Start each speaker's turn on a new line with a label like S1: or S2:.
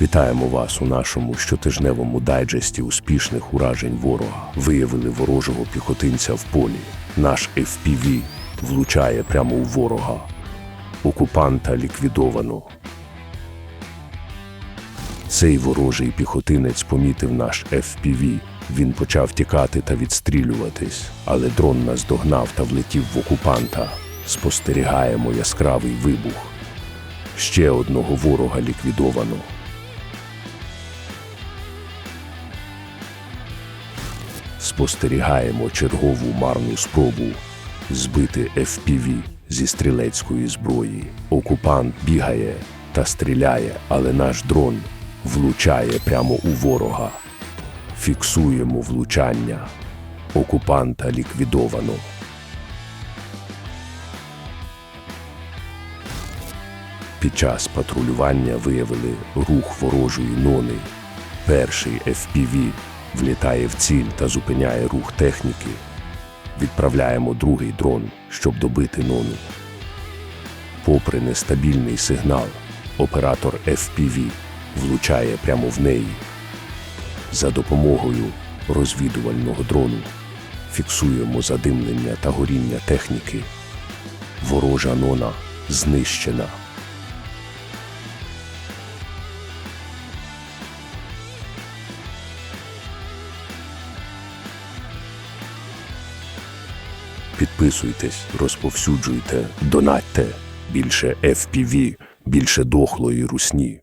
S1: Вітаємо вас у нашому щотижневому дайджесті успішних уражень ворога. Виявили ворожого піхотинця в полі. Наш FPV влучає прямо у ворога. Окупанта ліквідовано. Цей ворожий піхотинець помітив наш FPV. Він почав тікати та відстрілюватись, але дрон наздогнав та влетів в окупанта. Спостерігаємо яскравий вибух. Ще одного ворога ліквідовано. Спостерігаємо чергову марну спробу збити FPV зі стрілецької зброї. Окупант бігає та стріляє, але наш дрон влучає прямо у ворога. Фіксуємо влучання. Окупанта ліквідовано. Під час патрулювання виявили рух ворожої нони. Перший FPV влітає в ціль та зупиняє рух техніки. Відправляємо другий дрон, щоб добити нону. Попри нестабільний сигнал, оператор FPV влучає прямо в неї. За допомогою розвідувального дрону фіксуємо задимлення та горіння техніки. Ворожа нона знищена. Підписуйтесь, розповсюджуйте, донатьте. Більше FPV, більше дохлої русні.